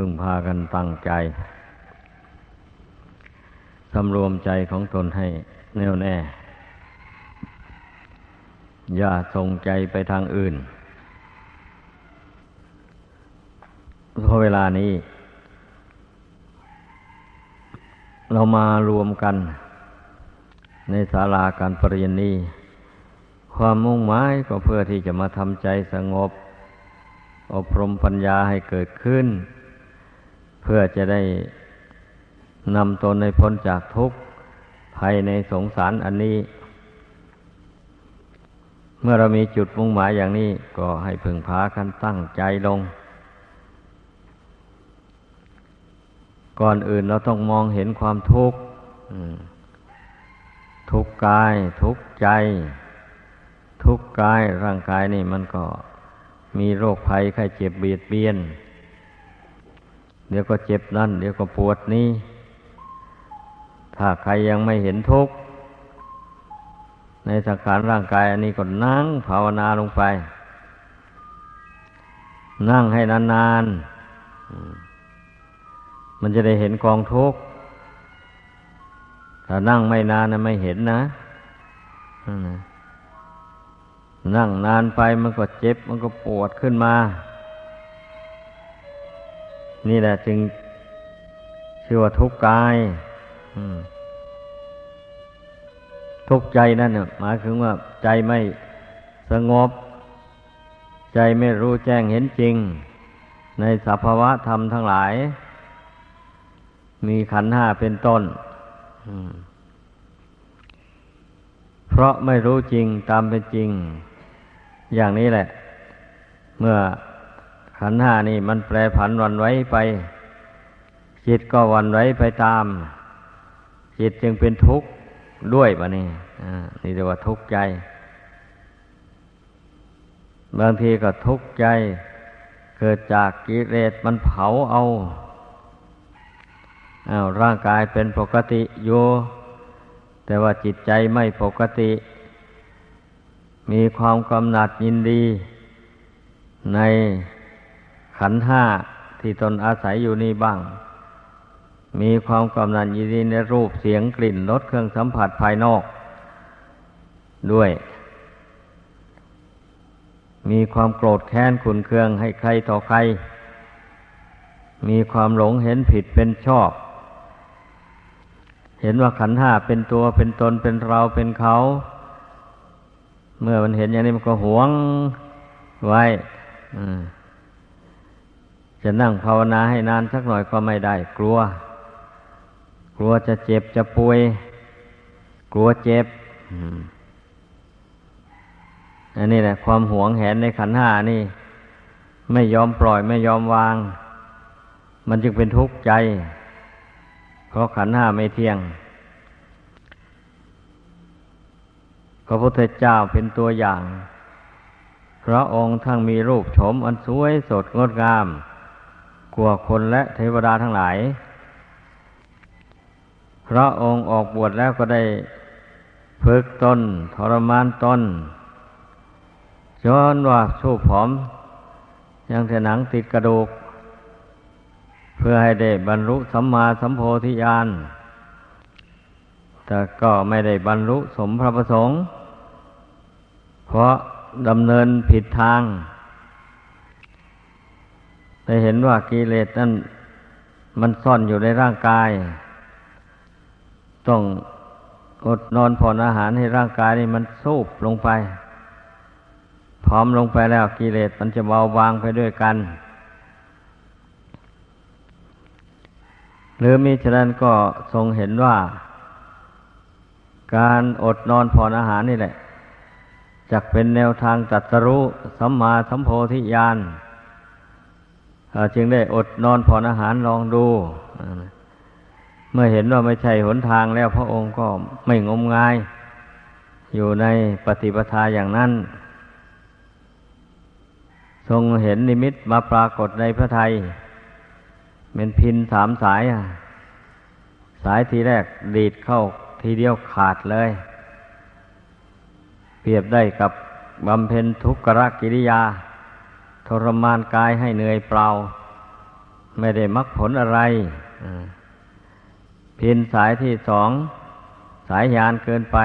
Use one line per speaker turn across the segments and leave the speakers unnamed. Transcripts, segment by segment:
พึ่งพากันตั้งใจสำรวมใจของตนให้แน่วแน่ อย่าส่งใจไปทางอื่น เพราะเวลานี้ เรามารวมกัน ในศาลาการปรริญนี้ ความมุ่งหมายก็เพื่อที่จะมาทำใจสงบ อบรมปัญญาให้เกิดขึ้น พื่อจะได้นำตนในพ้นจากทุกข์ภายในสงสารอันนี้ เมื่อเรามีจุดมุ่งหมายอย่างนี้ก็ให้พึงพากันตั้งใจลง ก่อนอื่นเราต้องมองเห็นความทุกข์ทุกกาย ทุกใจ ทุกกายร่างกายนี่มันก็มีโรคภัยไข้เจ็บเบียดเบียน เดี๋ยวก็เจ็บนั่น เดี๋ยวก็ปวดนี้ถ้าใครยังไม่เห็นทุกข์ในสังขารร่างกาย อันนี้ก็นั่งภาวนาลงไป นั่งให้นานๆ มันจะได้เห็นกองทุกข์ ถ้านั่งไม่นานนะไม่เห็นนะ นั่งนานไปมันก็เจ็บ มันก็ปวดขึ้นมา นี่แหละจึงชื่อว่าทุกกายทุกใจนั่นหมายถึงว่าใจไม่สงบ ใจไม่รู้แจ้งเห็นจริง ในสภาวะธรรมทั้งหลาย มีขันห้าเป็นต้นเพราะไม่รู้จริงตามเป็นจริง อย่างนี้แหละ เมื่อ ขันห้านี่มันแปรผันวันไว้ไป จิตก็วันไว้ไปตาม จิตจึงเป็นทุกข์ด้วยบะนี่นี่เรียกว่าทุกข์ใจ บางทีก็ทุกข์ใจ เกิดจากกิเลสมันเผาเอาอา้าวร่างกายเป็นปกติอยู่แต่ว่าจิตใจไม่ปกติ มีความกำหนัดยินดี ใน ขันห้าที่ตนอาศัยอยู่นี่บ้าง มีความกำนัดยินดีในรูปเสียงกลิ่นรสเครื่องสัมผัสภายนอก ด้วย มีความโกรธแค้นขุนเคืองให้ใครต่อใคร มีความหลงเห็นผิดเป็นชอบ เห็นว่าขันห้าเป็นตัวเป็นตนเป็นเราเป็นเขา เมื่อมันเห็นอย่างนี้มันก็หวงไว้ จะนั่งภาวนาให้นานสักหน่อยก็ไม่ได้ กลัว กลัวจะเจ็บจะป่วย กลัวเจ็บอันนี้แหละ ความหวงแหนในขันห้านี่ ไม่ยอมปล่อยไม่ยอมวาง มันจึงเป็นทุกข์ใจ เพราะขันห้าไม่เที่ยง พระพุทธเจ้าเป็นตัวอย่าง พระองค์ทั้งมีรูปโฉมอันสวยสดงดงาม กว่าคนและเทวดาทั้งหลาย พระองค์ออกบวชแล้วก็ได้ฝึกตนทรมานตนจนว่าสู้ผอม ยังแต่หนังติดกระดูก เพื่อให้ได้บรรลุสัมมาสัมโพธิญาณแต่ก็ไม่ได้บรรลุสมพระประสงค์ เพราะดำเนินผิดทาง ได้เห็นว่ากิเลสนั้นมันซ่อนอยู่ในร่างกาย ต้องอดนอนผ่อนอาหารให้ร่างกายนี่มันสูบลงไป พร้อมลงไปแล้วกิเลสมันจะเบาบางไปด้วยกัน หรือมิฉะนั้นก็ทรงเห็นว่า การอดนอนผ่อนอาหารนี่แหละจะเป็นแนวทางตัดสรู้สัมมาสัมโพธิญาณ จึงได้อดนอนผ่อนอาหารลองดู เมื่อเห็นว่าไม่ใช่หนทางแล้วพระองค์ก็ไม่งมงาย อยู่ในปฏิปทาอย่างนั้น ทรงเห็นนิมิตมาปรากฏในพระไทยเป็นพินสามสาย สายทีแรกดีดเข้าทีเดียวขาดเลย เปรียบได้กับบำเพ็ญทุกขกิริยา ทรมานกายให้เหนื่อยเปล่า ไม่ได้มรรคผลอะไรอ่าพินสายที่สองสายยานเกินไป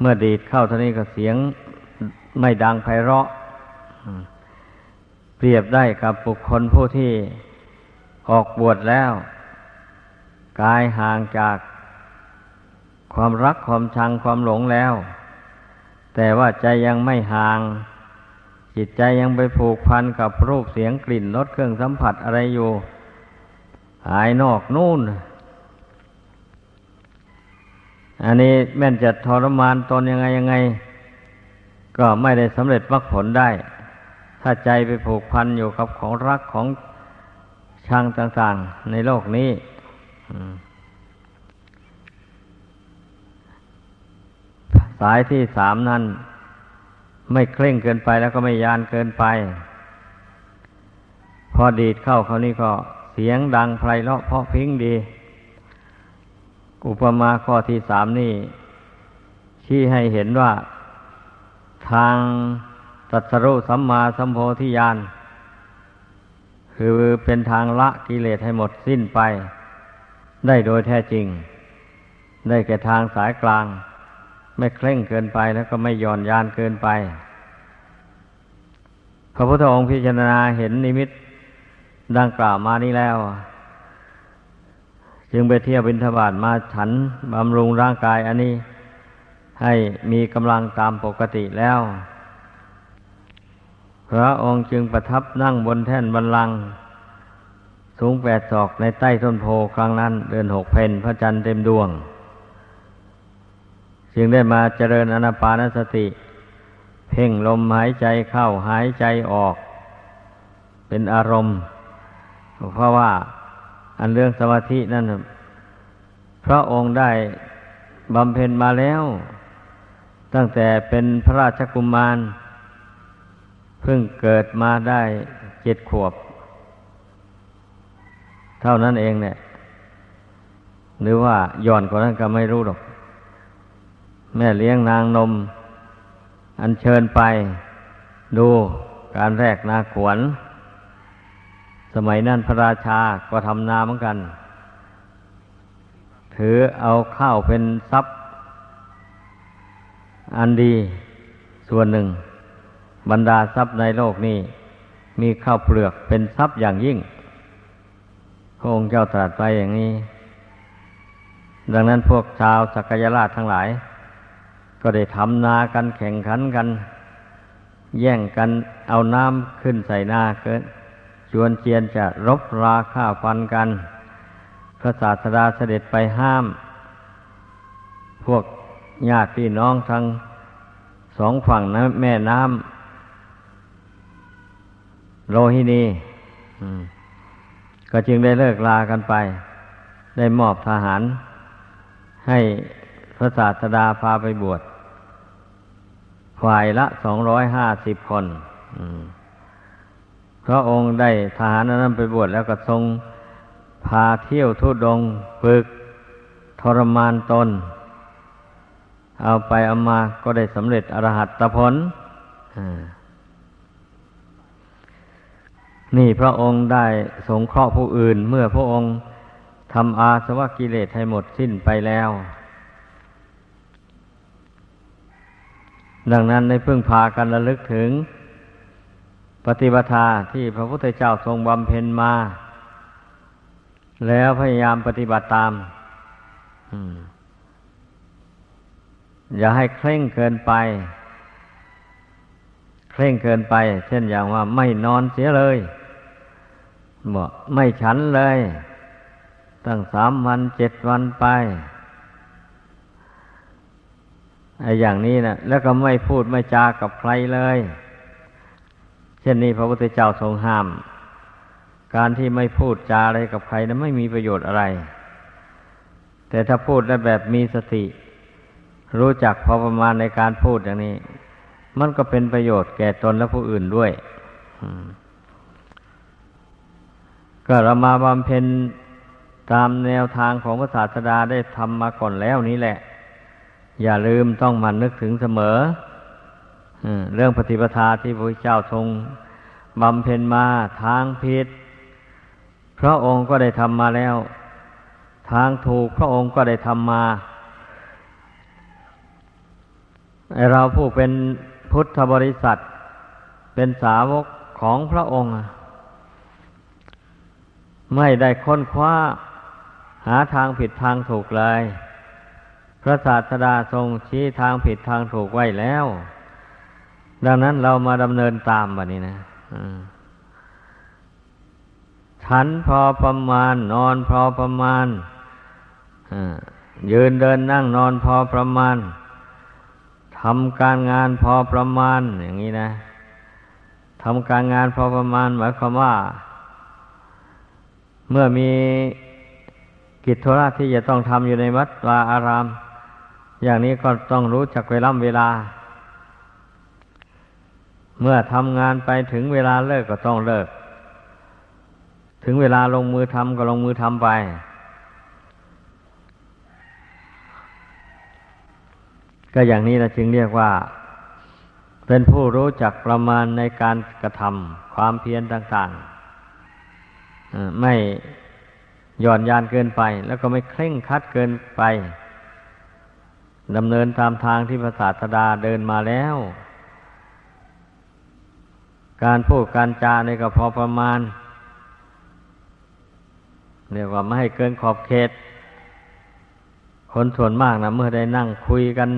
เมื่อดีดเข้าท่านี้ก็เสียงไม่ดังไพเราะ เปรียบได้กับบุคคลผู้ที่ออกบวชแล้ว กายห่างจากความรักความชังความหลงแล้ว แต่ว่าใจยังไม่ห่าง จิตใจยังไปผูกพันกับรูปเสียงกลิ่นรสเครื่องสัมผัสอะไรอยู่ หายนอกนู่น อันนี้แม่นจะทรมานตนยังไงยังไง ก็ไม่ได้สำเร็จมรรคผลได้ ถ้าใจไปผูกพันอยู่กับของรักของชังต่างๆ ในโลกนี้สายที่สามนั้น เคร่งเกินไปแล้วก็ไม่ยานเกินไป พอดีดเข้าเขานี่ก็เสียงดังไพเราะเพราะพิ้งดี อุปมาข้อที่สามนี่ชี้ให้เห็นว่าทางตัสรุสัมมาสัมโพธิญาณคือเป็นทางละกิเลสให้หมดสิ้นไป ได้โดยแท้จริง ได้แก่ทางสายกลาง ไม่เคร่งเกินไปแล้วก็ไม่ย่อนยานเกินไป พระพุทธองค์พิจารณาเห็นนิมิตดังกล่าวมานี้แล้ว จึงไปเที่ยวบินทบาทมาฉันบำรุงร่างกายอันนี้ ให้มีกำลังตามปกติแล้ว พระองค์จึงประทับนั่งบนแท่นบันลัง สูงแปดศอกในใต้ต้นโพครั้งนั้น เดือนหกเพนพระจันทร์เต็มดวง จึงได้มาเจริญอนาปานสติ เพ่งลมหายใจเข้าหายใจออก เป็นอารมณ์ เพราะว่าอันเรื่องสมาธินั่นพระองค์ได้บำเพ็ญมาแล้ว ตั้งแต่เป็นพระราชกุมาร เพิ่งเกิดมาได้เจ็ดขวบ เท่านั้นเองเนี่ย หรือว่าย่อนกว่านั้นก็ไม่รู้หรอก แม่เลี้ยงนางนม อันเชิญไปดูการแรกนาขวน สมัยนั้นพระราชาก็ทำนาเหมือนกัน ถือเอาข้าวเป็นทรัพย์ อันดีส่วนหนึ่ง บรรดาทรัพย์ในโลกนี้ มีข้าวเปลือกเป็นทรัพย์อย่างยิ่งพระองค์เจ้าตรัสไปอย่างนี้ ดังนั้นพวกชาวสักยราชทั้งหลาย ก็ได้ทำนากันแข่งขันกัน แย่งกันเอาน้ำขึ้นใส่นาเกินชวนเจียนจะรบราฆ่าฟันกัน พระศาสดาเสด็จไปห้าม พวกญาติพี่น้องทั้งสองฝั่งนะแม่น้ำโลหินีก็จึงได้เลิกลากันไป ได้มอบทหาร ให้พระศาสดาพาไปบวช ฝ่ายละสองร้อยห้าสิบคนพระองค์ได้ทหารนั้นไปบวชแล้วก็ทรงพาเที่ยวทุดงฝึกทรมานตน เอาไปเอามาก็ได้สำเร็จอรหัตผลนี่พระองค์ได้สงเคราะห์ผู้อื่น เมื่อพระองค์ทำอาสวะกิเลสให้หมดสิ้นไปแล้ว ดังนั้นในพึ่งพากันระลึกถึง ปฏิปทาที่พระพุทธเจ้าทรงบำเพ็ญมา แล้วพยายามปฏิบัติตามอืมอย่าให้เคร่งเกินไป เคร่งเกินไป เช่นอย่างว่าไม่นอนเสียเลยบอกไม่ฉันเลย ตั้งสามวันเจ็ดวันไป ไอ้อย่างนี้นะแล้วก็ไม่พูดไม่จากับใครเลย เช่นนี้พระพุทธเจ้าทรงห้าม การที่ไม่พูดจาอะไรกับใครนะไม่มีประโยชน์อะไร แต่ถ้าพูดได้แบบมีสติ รู้จักพอประมาณในการพูดอย่างนี้ มันก็เป็นประโยชน์แก่ตนและผู้อื่นด้วยก็เรามาบำเพ็ญตามแนวทางของพระศาสดาได้ทำมาก่อนแล้วนี้แหละ อย่าลืมต้องมันนึกถึงเสมอเรื่องปฏิปทาที่พระเจ้าทรงบำเพ็ญมาทางผิด พระองค์ก็ได้ทำมาแล้ว ทางถูกพระองค์ก็ได้ทำมาเราผู้เป็นพุทธบริษัท เป็นสาวกของพระองค์ ไม่ได้ค้นคว้าหาทางผิดทางถูกเลย พระศาสดาทรงชี้ทางผิดทางถูกไว้แล้ว ดังนั้นเรามาดำเนินตามแบบนี้นะฉันพอประมาณ นอนพอประมาณยืนเดินนั่งนอนพอประมาณทำการงานพอประมาณ อย่างนี้นะทำการงานพอประมาณหมายความว่า เมื่อมีกิจธุระที่จะต้องทำอยู่ในวัดวาอาราม อย่างนี้ก็ต้องรู้จักเวลาเวลา เมื่อทำงานไปถึงเวลาเลิกก็ต้องเลิก ถึงเวลาลงมือทำก็ลงมือทำไป ก็อย่างนี้เราจึงเรียกว่า เป็นผู้รู้จักประมาณในการกระทำความเพียรต่างๆไม่หย่อนยานเกินไป แล้วก็ไม่เคร่งคัดเกินไป ดำเนินตามทางที่พระศาสดาเดินมาแล้ว การพูดการจาในก็พอประมาณเรียกว่าไม่ให้เกินขอบเขต คนส่วนมากนะเมื่อได้นั่งคุยกัน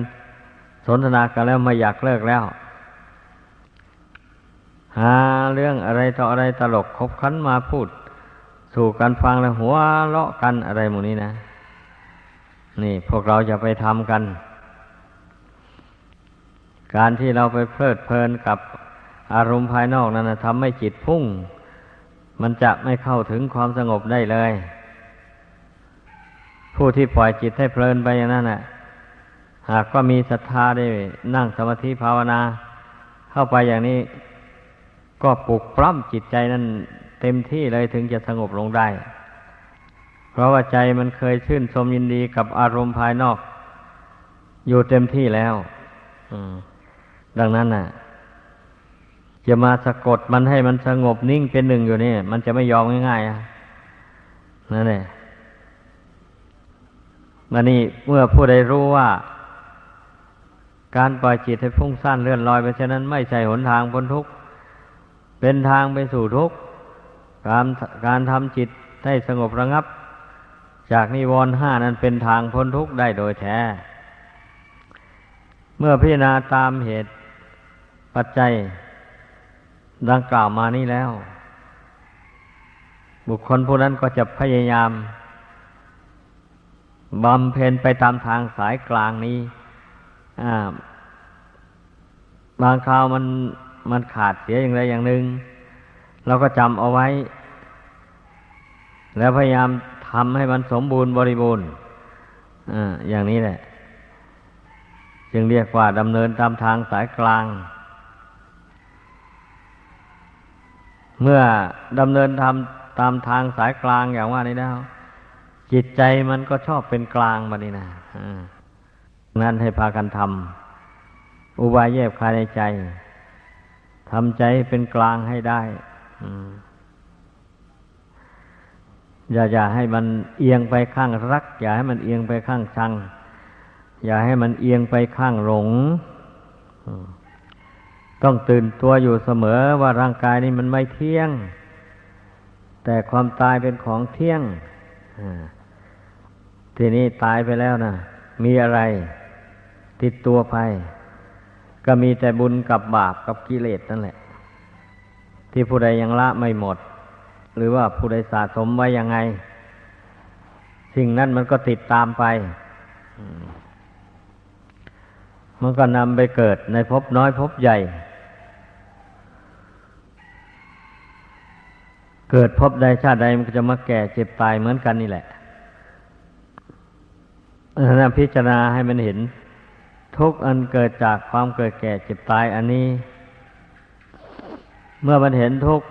สนทนากันแล้วไม่อยากเลิกแล้ว หาเรื่องอะไรต่ออะไรตลกคบคันมาพูด สู่กันฟังแล้วหัวเลาะกันอะไรหมู่นี้นะ นี่พวกเราจะไปทำกัน การที่เราไปเพลิดเพลินกับอารมณ์ภายนอกนั้นทำให้จิตพุ่ง มันจะไม่เข้าถึงความสงบได้เลย ผู้ที่ปล่อยจิตให้เพลินไปอย่างนั้นน่ะ หากว่ามีศรัทธาได้นั่งสมาธิภาวนา เข้าไปอย่างนี้ ก็ปลุกปล้ำจิตใจนั้นเต็มที่เลยถึงจะสงบลงได้ เพราะว่าใจมันเคยชื่นชมยินดีกับอารมณ์ภายนอก อยู่เต็มที่แล้วดังนั้นน่ะ จะมาสะกดมันให้มันสงบนิ่งเป็นหนึ่งอยู่นี่มันจะไม่ยอมง่ายๆนั่นแหละมานี่เมื่อผู้ใดรู้ว่า การปล่อยจิตให้พุ่งสั้นเลื่อนลอยไปเช่นนั้นไม่ใช่หนทางพ้นทุกข์เป็นทางไปสู่ทุกข์การการทำจิตให้สงบระงับ จากนิวรณ์ห้านั้นเป็นทางพ้นทุกข์ได้โดยแท้ เมื่อพิจารณาตามเหตุปัจจัย ดังกล่าวมานี้แล้ว บุคคลผู้นั้นก็จะพยายามบำเพ็ญไปตามทางสายกลางนี้บางคราวมันมันขาดเสียอย่างไรอย่างหนึ่งเราก็จำเอาไว้ แล้วพยายาม ทำให้มันสมบูรณ์บริบูรณ์อย่างนี้แหละ จึงเรียกว่าดำเนินตามทางสายกลาง เมื่อดำเนินทำตามทางสายกลางอย่างว่านี้แล้วจิตใจมันก็ชอบเป็นกลางมานี่นะนั้นให้พากันทำอุบายแยบคายในใจทำใจเป็นกลางให้ได้ อ อย่าอย่าให้มันเอียงไปข้างรัก อย่าให้มันเอียงไปข้างชัง อย่าให้มันเอียงไปข้างหลง ต้องตื่นตัวอยู่เสมอว่าร่างกายนี้มันไม่เที่ยง แต่ความตายเป็นของเที่ยงทีนี้ตายไปแล้วนะมีอะไร ติดตัวไป ก็มีแต่บุญกับบาปกับกิเลสนั่นแหละ ที่ผู้ใดยังละไม่หมด หรือว่าผู้ใดสะสมไว้ยังไง สิ่งนั้นมันก็ติดตามไป มันก็นำไปเกิดในภพน้อยภพใหญ่ เกิดภพใดชาติใดมันก็จะมาแก่เจ็บตายเหมือนกันนี่แหละนะพิจารณาให้มันเห็น ทุกอันเกิดจากความเกิดแก่เจ็บตายอันนี้ เมื่อมันเห็นทุก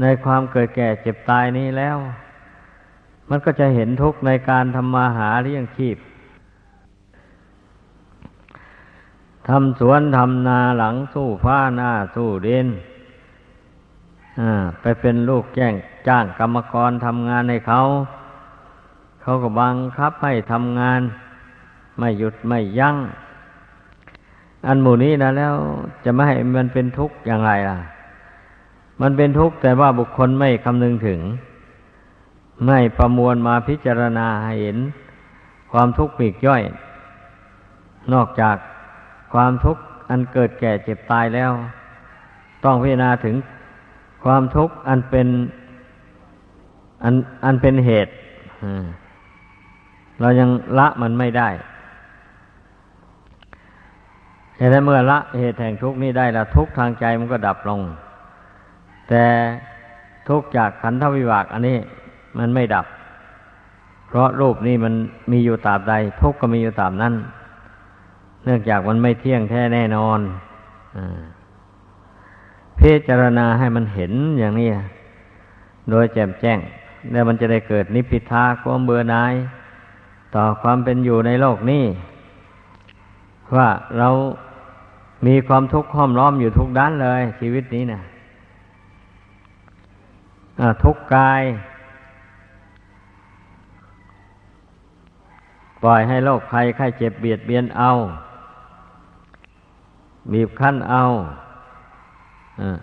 ในความเกิดแก่เจ็บตายนี้แล้ว มันก็จะเห็นทุกในการทำมาหาเลี้ยงชีพทำสวนทำนาหลังสู้ฟ้าหน้าสู้ดินอ่าไปเป็นลูกแจ้งจ้างกรรมกรทำงานให้เขา เขาก็บังคับให้ทำงาน ไม่หยุดไม่ยัง้ง อันหมู่นี้นะแล้วจะไม่ให้มันเป็นทุกข์อย่างไรล่ะ มันเป็นทุกข์แต่ว่าบุคคลไม่คำนึงถึง ไม่ประมวลมาพิจารณาเห็น ความทุกข์ปีกย่อย นอกจากความทุกข์อันเกิดแก่เจ็บตายแล้ว ต้องพิจารณาถึงความทุกข์อันเป็นอันอันเป็นเหตุเรายังละมันไม่ได้แต่เมื่อละเหตุแห่งทุกข์นี้ได้ละทุกข์ทางใจมันก็ดับลง แต่ทุกข์จากขันธวิบากอันนี้มันไม่ดับ เพราะรูปนี้มันมีอยู่ตาบใด ทุกข์ก็มีอยู่ตาบนั้น เนื่องจากมันไม่เที่ยงแท้แน่นอนอพิจารณาให้มันเห็นอย่างนี้ โดยแจ่มแจ้ง แล้วมันจะได้เกิดนิพพิทาความเบื่อหน่าย ต่อความเป็นอยู่ในโลกนี้ว่าเรามีความทุกข์ห้อมล้อมอยู่ทุกด้านเลย ชีวิตนี้นะะ ทุกกาย ปล่อยให้โรคภัยไข้เจ็บเบียดเบียนเอา บีบคั้นเอา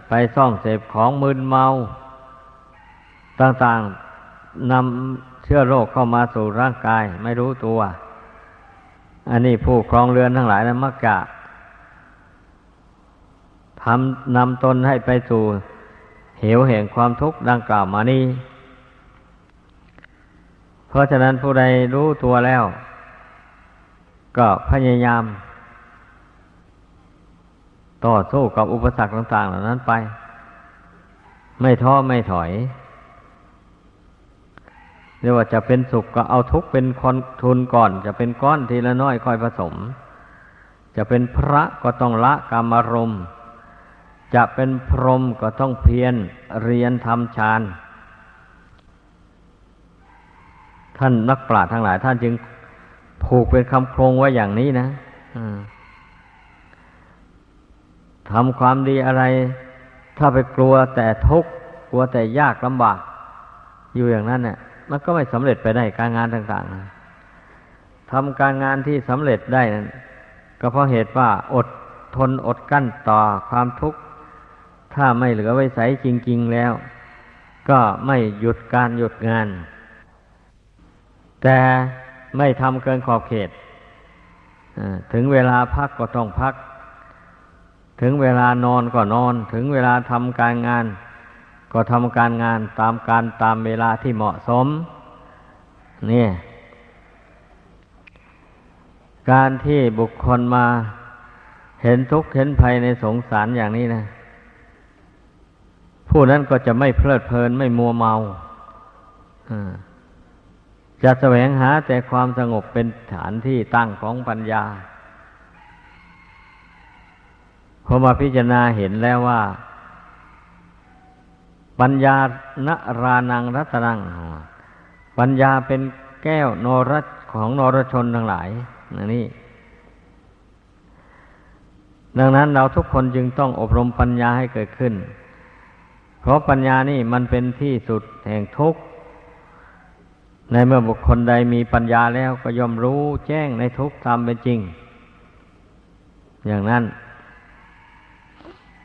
ไปซ่องเสพของมึนเมา ต่างๆนำเชื้อโรคเข้ามาสู่ร่างกายไม่รู้ตัว อันนี้ผู้ครองเรือนทั้งหลายนะมักจะทำนำตนให้ไปสู่ เหวแห่งความทุกข์ดังกล่าวมานี้ เพราะฉะนั้นผู้ใดรู้ตัวแล้ว ก็พยายาม ต่อสู้กับอุปสรรคต่าง ๆ เหล่านั้นไป ไม่ท้อไม่ถอยเรียกว่าจะเป็นสุขก็เอาทุกข์เป็นคนทุนก่อน จะเป็นก้อนทีละน้อยค่อยผสม จะเป็นพระก็ต้องละกรรมารมณ์ จะเป็นพรหมก็ต้องเพียรเรียนทำฌาน ท่านนักปราชญ์ทั้งหลาย ท่านจึงผูกเป็นคำโครงไว้อย่างนี้นะทำความดีอะไร ถ้าไปกลัวแต่ทุกข์กลัวแต่ยากลำบาก อยู่อย่างนั้นเนี่ยมันก็ไม่สำเร็จไปได้การงานต่างๆทำการงานที่สำเร็จได้นั้นก็เพราะเหตุว่าอดทนอดกั้นต่อความทุกข์ ถ้าไม่เหลือไว้ใสจริง ๆแล้ว ก็ไม่หยุดการหยุดงาน แต่ไม่ทำเกินขอบเขตถึงเวลาพักก็ต้องพัก ถึงเวลานอนก็นอน ถึงเวลาทำการงาน ก็ทำการงานตามการตามเวลาที่เหมาะสม นี่ การที่บุคคลมาเห็นทุกข์เห็นภัยในสงสารอย่างนี้นะ ผู้นั้นก็จะไม่เพลิดเพลินไม่มัวเมาจะแสวงหาแต่ความสงบเป็นฐานที่ตั้งของปัญญาพอมาพิจารณาเห็นแล้วว่า ปัญญานรานังรัตนัง ปัญญาเป็นแก้วนรชของนรชนทั้งหลายนนี่ ดังนั้นเราทุกคนจึงต้องอบรมปัญญาให้เกิดขึ้น เพราะปัญญานี่มันเป็นที่สุดแห่งทุกข์ ในเมื่อบุคคลใดมีปัญญาแล้วก็ย่อมรู้แจ้งในทุกข์ตามเป็นจริง อย่างนั้น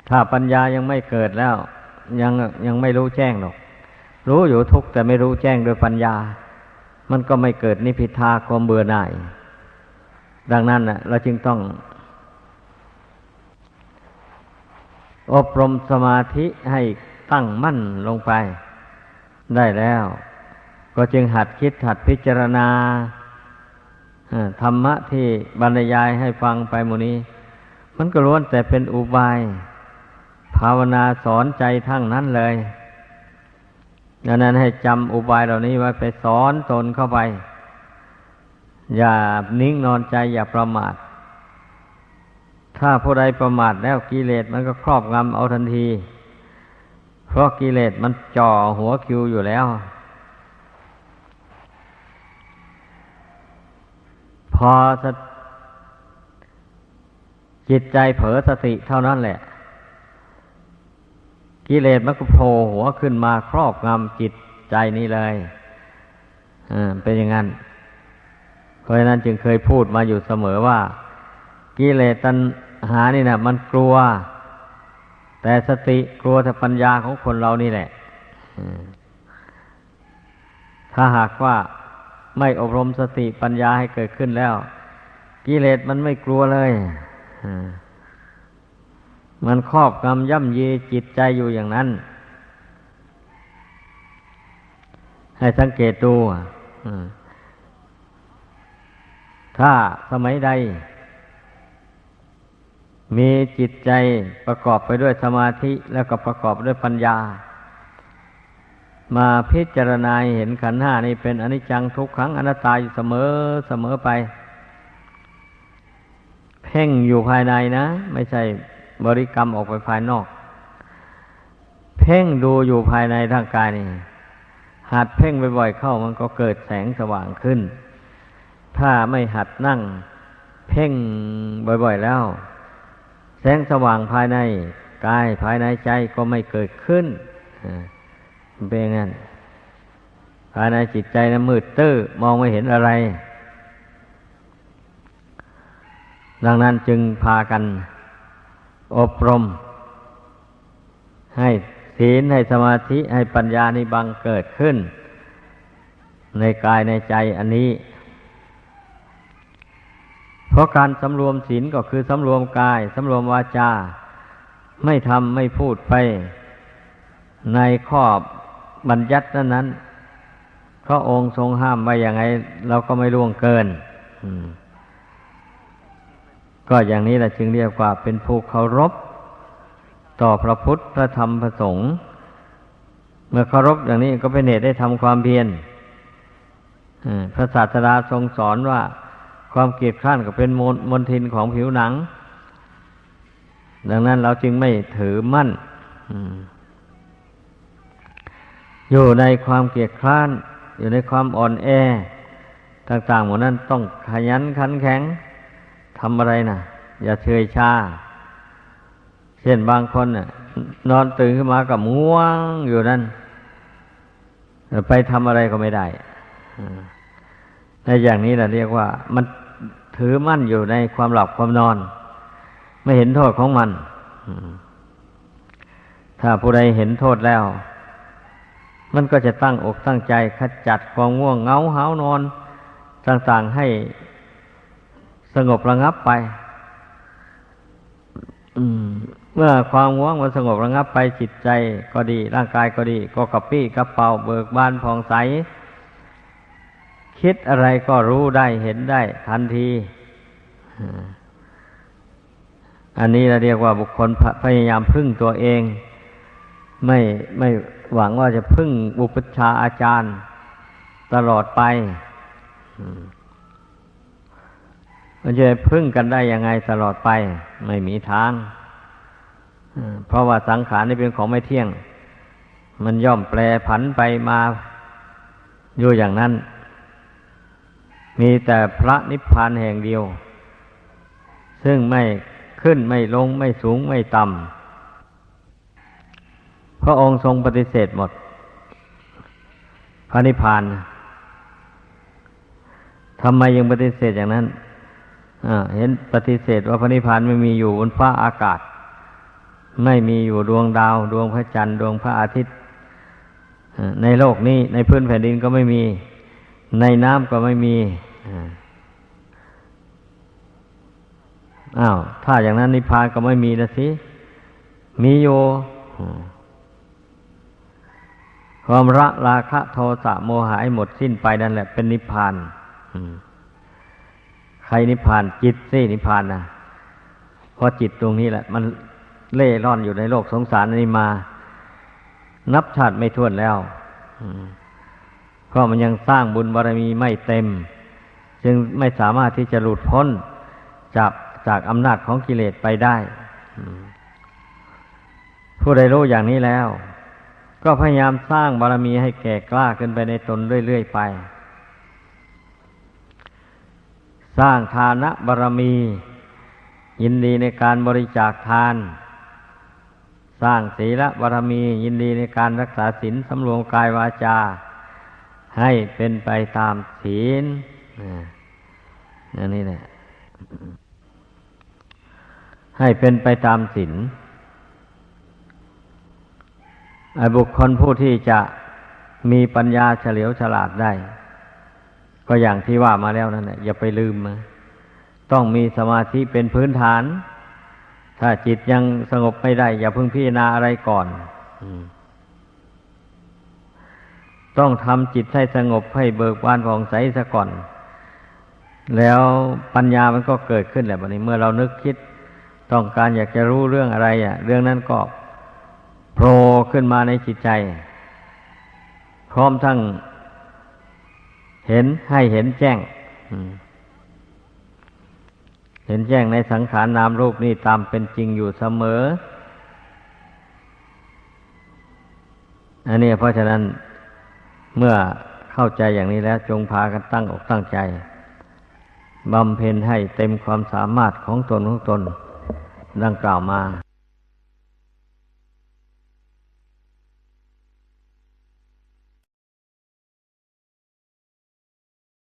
ถ้าปัญญายังไม่เกิดแล้ว ยังยังไม่รู้แจ้งหรอก รู้อยู่ทุกข์แต่ไม่รู้แจ้งโดยปัญญา มันก็ไม่เกิดนิพิทาความเบื่อหน่าย ดังนั้นนะเราจึงต้องอบรมสมาธิให้ ตั้งมั่นลงไป ได้แล้ว ก็จึงหัดคิดหัดพิจารณาธรรมะที่บรรยายให้ฟังไปหมนี้ มันก็ล้วนแต่เป็นอุบาย ภาวนาสอนใจทั้งนั้นเลยดังนั้นให้จำอุบายเหล่านี้ไว้ไปสอนตนเข้าไป อย่านิ่งนอนใจอย่าประมาท ถ้าผู้ใดประมาทแล้วกิเลสมันก็ครอบงำเอาทันที ราะกิเลสมันจ่อหัวคิวอยู่แล้ว พอจิตใจเผลอสติเท่านั้นแหละ กิเลสมันก็โผล่หัวขึ้นมาครอบงำจิตใจนี้เลยอ่าเป็นอย่างนั้น เพราะฉะนั้นจึงเคยพูดมาอยู่เสมอว่า กิเลสตัณหานี่นะมันกลัว แต่สติกลัวแต่ปัญญาของคนเรานี่แหละอืมถ้าหากว่าไม่อบรมสติปัญญาให้เกิดขึ้นแล้ว กิเลสมันไม่กลัวเลยอ่ามันครอบงำย่ำยีจิตใจอยู่อย่างนั้น ให้สังเกตดูอะอืมถ้าสมัยใด มีจิตใจประกอบไปด้วยสมาธิแล้วก็ประกอบด้วยปัญญา มาพิจารณาเห็นขันห้านี่เป็นอนิจจังทุกขังอนัตตาอยู่เสมอเสมอไป เพ่งอยู่ภายในนะ ไม่ใช่บริกรรมออกไปภายนอก เพ่งดูอยู่ภายในร่างกายนี่หัดเพ่งบ่อยๆเข้ามันก็เกิดแสงสว่างขึ้น ถ้าไม่หัดนั่ง เพ่งบ่อยๆแล้ว งสว่างภายในกายภายในใจก็ไม่เกิดขึ้นเป็นอย่างนั้น ภายในจิตใจนะมืดตื้อมองไม่เห็นอะไร ดังนั้นจึงพากัน อบรม ให้ศีลให้สมาธิให้ปัญญานิบังเกิดขึ้น ในกายในใจอันนี้ เพราะการสำรวมศีลก็คือสำรวมกายสำรวมวาจา ไม่ทำไม่พูดไป ในข้อบัญญัตินั้นพระองค์ทรงห้ามไว้อย่างไงเราก็ไม่ล่วงเกิน ก็อย่างนี้แหละจึงเรียกว่าเป็นผู้เคารพ ต่อพระพุทธพระธรรมพระสงฆ์เมื่อเคารพอย่างนี้ก็เป็นเหตุได้ทำความเพียรพระศาสดาทรงสอนว่า ความเกลียดคร้านก็เป็นมลมนทินของผิวหนัง ดังนั้นเราจึงไม่ถือมั่นอยู่ในความเกลียดคร้าน อยู่ในความอ่อนแอ ต่างๆหมดนั้นต้องขยันขันแข็งทำอะไรนะอย่าเฉยชา เช่นบางคนน่ะ นอนตื่นขึ้นมากับง่วงอยู่นั่นไปทำอะไรก็ไม่ได้ในอย่างนี้แหละเรียกว่า มัน ถือมั่นอยู่ในความหลับความนอน ไม่เห็นโทษของมัน ถ้าผู้ใดเห็นโทษแล้ว มันก็จะตั้งอกตั้งใจขจัดความง่วงเงาหานอน ต่างๆให้สงบระงับไปเมื่อความง่วงมันสงบระงับไปจิตใจก็ดี ร่างกายก็ดี ก็กระปี้กระเป๋าเบิกบานผ่องใส คิดอะไรก็รู้ได้เห็นได้ ทันทีอันนี้เราเรียกว่าบุคคลพยายามพึ่งตัวเอง ไม่ไม่หวังว่าจะพึ่งบุปชาอาจารย์ตลอดไปมันจะพึ่งกันได้ยังไงตลอดไป ไม่มีทางเพราะว่าสังขารนี่เป็นของไม่เที่ยง มันย่อมแปรผันไปมาอยู่อย่างนั้น มีแต่พระนิพพานแห่งเดียว ซึ่งไม่ขึ้นไม่ลงไม่สูงไม่ต่ำพระองค์ทรงปฏิเสธหมด พระนิพพานทำไมยังปฏิเสธอย่างนั้นเห็นปฏิเสธว่าพระนิพพานไม่มีอยู่บนฟ้าอากาศ ไม่มีอยู่ดวงดาว ดวงพระจันทร์ดวงพระอาทิตย์ในโลกนี้ในพื้นแผ่นดินก็ไม่มี ในน้ำก็ไม่มีอ้าว ถ้าอย่างนั้นนิพพานก็ไม่มีนะสิ มีอยู่ความระราคะโทสะโมหะหหมดสิ้นไปนั่นแหละ เป็นนิพพานใครนิพพาน จิตสินิพพานนะเพราะจิตตรงนี้แหละ มันเล่ร่อนอยู่ในโลกสงสารนี้มา นับชาติไม่ถ้วนแล้วเพ ราะมันยังสร้างบุญบารมีไม่เต็ม จึงไม่สามารถที่จะหลุดพ้นจากจากอำนาจของกิเลสไปได้ ผู้ใดรู้อย่างนี้แล้ว ก็พยายามสร้างบารมีให้แก่กล้าขึ้นไปในตนเรื่อยๆไป สร้างทานะบารมี ยินดีในการบริจาคทาน สร้างศีลบารมี ยินดีในการรักษาศีลสำรวมกายวาจา ให้เป็นไปตามศีลนั่นนี่แหละให้เป็นไปตามศีลไอ้บุคคลผู้ที่จะมีปัญญาเฉลียวฉลาดได้ ก็อย่างที่ว่ามาแล้วนั่นแหละอย่าไปลืมนะต้องมีสมาธิเป็นพื้นฐาน ถ้าจิตยังสงบไม่ได้ อย่าเพิ่งพิจารณาอะไรก่อน ต้องทำจิตให้สงบให้เบิกบานผ่องใสซะก่อน แล้วปัญญามันก็เกิดขึ้นแหละบัดนี้เมื่อเรานึกคิดต้องการอยากจะรู้เรื่องอะไรอะ เรื่องนั้นก็โผล่ขึ้นมาในจิตใจ พร้อมทั้งเห็นให้เห็นแจ้งเห็นแจ้งในสังขารนามรูปนี่ตามเป็นจริงอยู่เสมอ อันนี้เพราะฉะนั้น เมื่อเข้าใจอย่างนี้แล้วจงพากันตั้งอกตั้งใจบำเพ็ญให้เต็มความสามารถของตนของตน ดังกล่าวมา